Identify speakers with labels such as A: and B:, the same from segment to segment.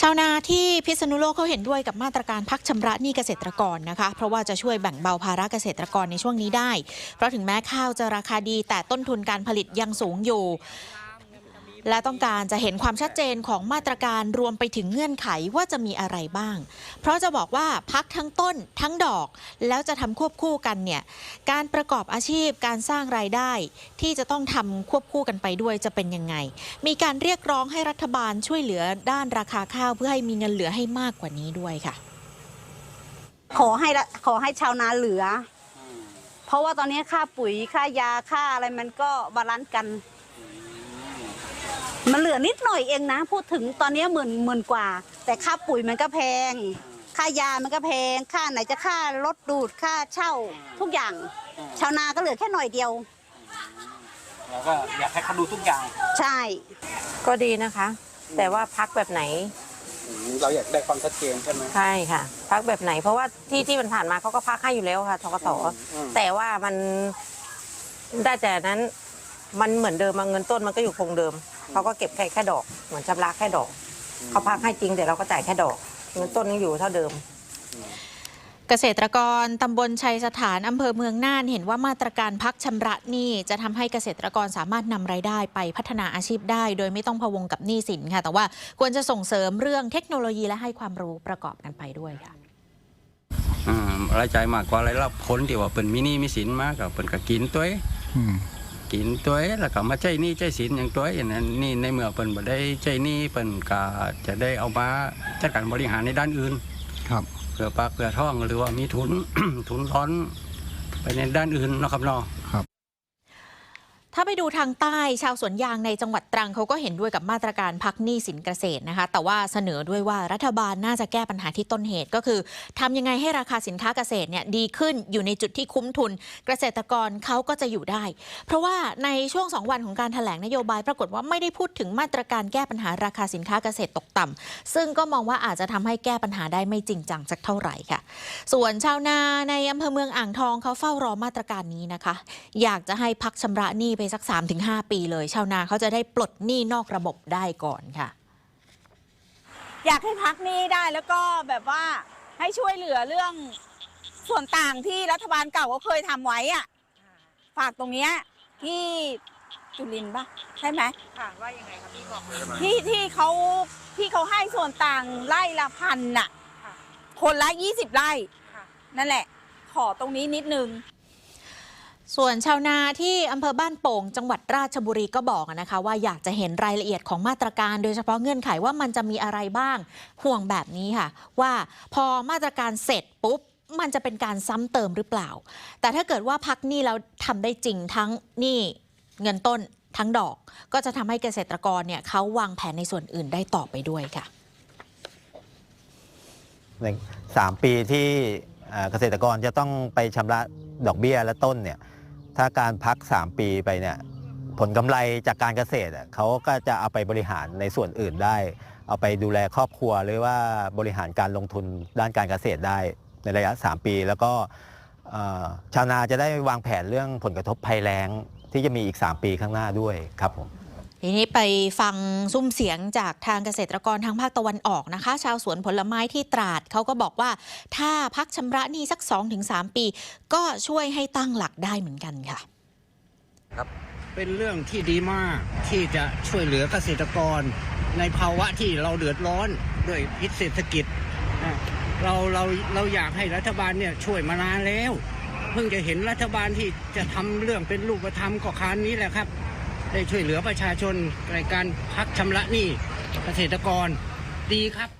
A: ชาวนาที่พิษณุโลกเขาเห็นด้วยกับมาตรการพักชำระหนี้เกษตรกรนะคะ เพราะว่าจะช่วยแบ่งเบาภาระเกษตรกรในช่วงนี้ได้ เพราะถึงแม้ข้าวจะราคาดีแต่ต้นทุนการผลิตยังสูงอยู่ และต้องการจะเห็นความชัดเจนของมาตรการรวมไปถึงเงื่อนไขว่าจะมีอะไรบ้าง เพราะจะบอกว่าพักทั้งต้นทั้งดอก แล้วจะทำควบคู่กันเนี่ยการประกอบอาชีพการสร้างรายได้ที่จะต้องทำควบคู่กันไปด้วยจะเป็นยังไง มีการเรียกร้องให้รัฐบาลช่วยเหลือด้านราคาข้าวเพื่อให้มีเงินเหลือให้มากกว่านี้ด้วยค่ะ
B: ขอให้ขอให้ชาวนาเหลือ เพราะว่าตอนนี้ค่าปุ๋ยค่ายาค่าอะไรมันก็บาลานซ์กัน มันเหลือนิดหน่อยเองนะ พูดถึงตอนนี้หมื่นหมื่นกว่า แต่ค่าปุ๋ยมันก็แพง ค่ายามันก็แพง ค่าไหนจะค่ารถดูดค่าเช่าทุกอย่าง ชาวนาก็เหลือแค่หน่อยเดียว
C: เราก็อยากให้เขาดูทุกอย่าง
B: ใช่
D: ก็ดีนะคะ แต่ว่าพักแบบไหน
C: เราอยากได้ความชัดเจนใช่ไหม
D: ใช่ค่ะ พักแบบไหน เพราะว่าที่ที่มันผ่านมาเขาก็พักให้อยู่แล้วค่ะทกส
C: อืม
D: แต่ว่ามันได้แต่นั้น มันเหมือนเดิมอะเงินต้นมันก็อยู่คงเดิมเขาก็เก็บแค่แค่ดอกเหมือนชำระแค่ดอกเขาพักให้จริงแต่เราก็จ่ายแค่ดอก เงินต้นยังอยู่เท่าเดิม
A: เกษตรกรตำบลชัยสถานอำเภอเมืองน่านเห็นว่ามาตรการพักชำระหนี้จะทำให้เกษตรกรสามารถนำรายได้ไปพัฒนาอาชีพได้ โดยไม่ต้องพะวงกับหนี้สินค่ะ แต่ว่าควรจะส่งเสริมเรื่องเทคโนโลยีและให้ความรู้ประกอบกันไปด้วยค่ะ
E: อ่ารายจ่ายมากกว่ารายรับผลที่ว่าเป็นมีหนี้มีสินมากกับเป็นก็กินตัวเอง
F: อืม
E: กินตัวเองแล้วก็มาใจหนี้ใจสินอย่างตัวเองนั้นนี่ในเมื่อเปิ้นบ่ได้ใจหนี้เปิ้นก็จะได้เอามาจัดการบริหารในด้านอื่น
F: ครับ
E: เพื่อปากเพื่อท้องหรือว่ามีทุน ทุนร้อนไปในด้านอื่นเนาะครับเนาะ
A: ถ้าไปดูทางใต้ชาวสวนยางในจังหวัดตรังเขาก็เห็นด้วยกับมาตรการพักหนี้สินเกษตรนะคะ แต่ว่าเสนอด้วยว่ารัฐบาลน่าจะแก้ปัญหาที่ต้นเหตุก็คือทำยังไงให้ราคาสินค้าเกษตรเนี่ยดีขึ้นอยู่ในจุดที่คุ้มทุน เกษตรกรเขาก็จะอยู่ได้ เพราะว่าในช่วง 2 วันของการถแถลงนโยบายปรากฏว่าไม่ได้พูดถึงมาตรการแก้ปัญหาราคาสินค้าเกษตรตกต่ำซึ่งก็มองว่าอาจจะทำให้แก้ปัญหาได้ไม่จริงจังสักเท่าไหร่ค่ะ ส่วนชาวนาในอำเภอเมืองอ่างทองเขาเฝ้ารอมาตรการนี้นะคะ อยากจะให้พักชำระหนี้ไปสัก 3-5 ปีเลย ชาวนาเขาจะได้ปลดหนี้นอกระบบได้ก่อนค่ะ
G: อยากให้พักหนี้ได้แล้วก็แบบว่าให้ช่วยเหลือเรื่องส่วนต่างที่รัฐบาลเก่าก็เคยทำไว้อะฝากตรงเนี้ยที่จุลินทร์ปะใช่ไหม
D: ค่ะว่ายังไงครับพี่บอก
G: ที่ที่เขาที่เขาให้ส่วนต่างไร่ละพันน่ะ
D: ค่ะ
G: คนละยี่สิบไร่
D: ค่ะ
G: นั่นแหละ ขอตรงนี้นิดนึง
A: ส่วนชาวนาที่อำเภอบ้านโป่ง จังหวัดราชบุรีก็บอกนะคะ ว่าอยากจะเห็นรายละเอียดของมาตรการ โดยเฉพาะเงื่อนไขว่ามันจะมีอะไรบ้างห่วงแบบนี้ค่ะ ว่าพอมาตรการเสร็จปุ๊บ มันจะเป็นการซ้ำเติมหรือเปล่า แต่ถ้าเกิดว่าพักหนี้แล้วทำได้จริงทั้งหนี้เงินต้นทั้งดอก ก็จะทำให้เกษตรกรเนี่ยเขาวางแผนในส่วนอื่นได้ต่อไปด้วยค่ะ
H: สามปีที่เกษตรกรจะต้องไปชำระดอกเบี้ยและต้นเนี่ย ถ้าการพัก 3 ปีไปเนี่ยผลกำไรจากการเกษตรเขาก็จะเอาไปบริหารในส่วนอื่นได้ เอาไปดูแลครอบครัวหรือว่าบริหารการลงทุนด้านการเกษตรได้ในระยะ 3 ปี แล้วก็ชาวนาจะได้วางแผนเรื่องผลกระทบภัยแล้งที่จะมีอีก 3 ปีข้างหน้าด้วยครับผม
A: ทีนี้ไปฟังซุ้มเสียงจากทางเกษตรกรทางภาคตะวันออกนะคะ ชาวสวนผลไม้ที่ตราดเขาก็บอกว่า ถ้าพักชำระหนี้สัก 2-3 ปี ก็ช่วยให้ตั้งหลักได้เหมือนกันค่ะ
I: เป็นเรื่องที่ดีมากที่จะช่วยเหลือเกษตรกร ในภาวะที่เราเดือดร้อนด้วยพิษเศรษฐกิจอะเราเราเราอยากให้รัฐบาลเนี่ยช่วยมานานแล้ว เพิ่งจะเห็นรัฐบาลที่จะทำเรื่องเป็นรูปธรรมก็ครานนี้แหละครับ ได้ช่วยเหลือประชาชนในการพักชำระหนี้เกษตรกรดีครับ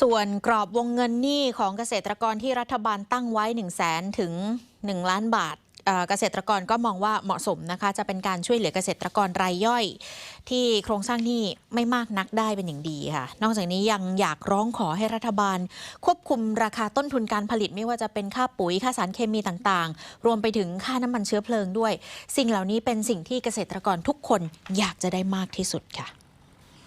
A: ส่วนกรอบวงเงินหนี้ของเกษตรกรที่รัฐบาลตั้งไว้ 1 0 0 0 0แสนถึง 1 ล้านบาท เกษตรกรก็มองว่าเหมาะสมนะคะ จะเป็นการช่วยเหลือเกษตรกรรายย่อย ที่โครงสร้างนี้ไม่มากนักได้เป็นอย่างดีค่ะ นอกจากนี้ยังอยากร้องขอให้รัฐบาล ควบคุมราคาต้นทุนการผลิตไม่ว่าจะเป็นค่าปุ๋ยค่าสารเคมีต่างๆ รวมไปถึงค่าน้ำมันเชื้อเพลิงด้วย สิ่งเหล่านี้เป็นสิ่งที่เกษตรกรทุกคนอยากจะได้มากที่สุดค่ะ